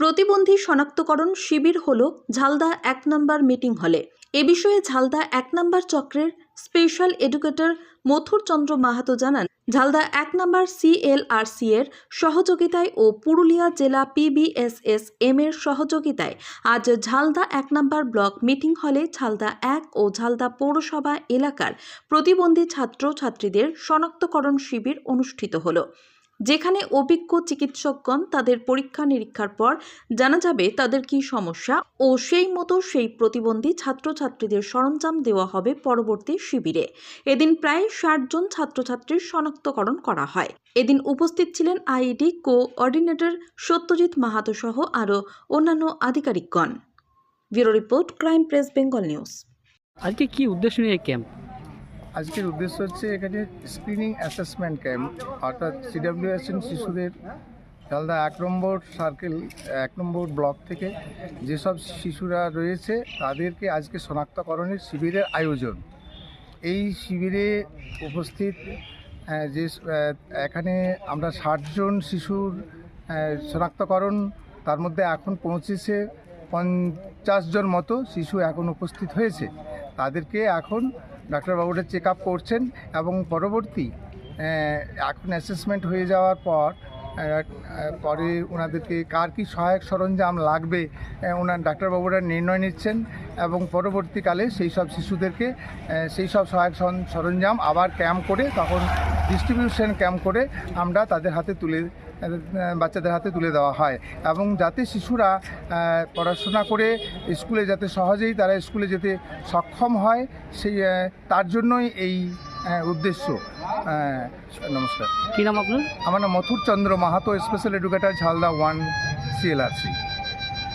প্রতিবন্ধী শনাক্তকরণ শিবির হল ঝালদা এক নম্বর মিটিং হলে। এ বিষয়ে ঝালদা এক নম্বর চক্রের স্পেশাল এডুকেটর মথুর চন্দ্র মাহাতো জানান, ঝালদা এক নম্বর সিএলআরসি এর সহযোগিতায় ও পুরুলিয়া জেলা পিবিএসএস এম এর সহযোগিতায় আজ ঝালদা এক নম্বর ব্লক মিটিং হলে ঝালদা এক ও ঝালদা পৌরসভা এলাকার প্রতিবন্ধী ছাত্র ছাত্রীদের শনাক্তকরণ শিবির অনুষ্ঠিত হলো। যেখানে অভিজ্ঞ চিকিৎসকগণ তাদের পরীক্ষা নিরীক্ষার পর জানা যাবে তাদের কী সমস্যা ও সেই মতো সেই প্রতিবন্ধী ছাত্রছাত্রীদের সরঞ্জাম দেওয়া হবে পরবর্তী শিবিরে। এদিন প্রায় ষাট জন ছাত্রছাত্রীর শনাক্তকরণ করা হয়। এদিন উপস্থিত ছিলেন আইইডি কোঅর্ডিনেটর সত্যজিৎ মাহাতো সহ আরও অন্যান্য আধিকারিকগণ। Bureau report crime press, Bengal news. আজকে কি উদ্দেশ্য নিয়ে ক্যাম্প? আজকের উদ্দেশ্য হচ্ছে এখানে স্ক্রিনিং অ্যাসেসমেন্ট ক্যাম্প অর্থাৎ সিডাব্লিউএসএন শিশুদের জালদা এক নম্বর সার্কেল এক নম্বর ব্লক থেকে যেসব শিশুরা রয়েছে তাদেরকে আজকে শনাক্তকরণের শিবিরের আয়োজন। এই শিবিরে উপস্থিত যে এখানে আমরা ষাটজন শিশুর শনাক্তকরণ তার মধ্যে এখন পৌঁছেছে পঞ্চাশ জন মতো শিশু এখন উপস্থিত হয়েছে। তাদেরকে এখন ডাক্তারবাবুরা চেক আপ করছেন এবং পরবর্তী এখন অ্যাসেসমেন্ট হয়ে যাওয়ার পর পরে ওনাদেরকে কার কী সহায়ক সরঞ্জাম লাগবে ওনার ডাক্তারবাবুরা নির্ণয় নিচ্ছেন এবং পরবর্তীকালে সেই সব শিশুদেরকে সেই সব সহায়ক সরঞ্জাম আবার ক্যাম্প করে তখন ডিস্ট্রিবিউশন ক্যাম্প করে আমরা তাদের হাতে তুলে বাচ্চাদের হাতে তুলে দেওয়া হয়। এবং যাতে শিশুরা পড়াশোনা করে স্কুলে যাতে সহজেই তারা স্কুলে যেতে সক্ষম হয় সেই তার জন্যই এই উদ্দেশ্য। নমস্কার। কী নাম আপনার? আমার নাম Mathur Chandra Mahato special educator Jhalda one CLRC.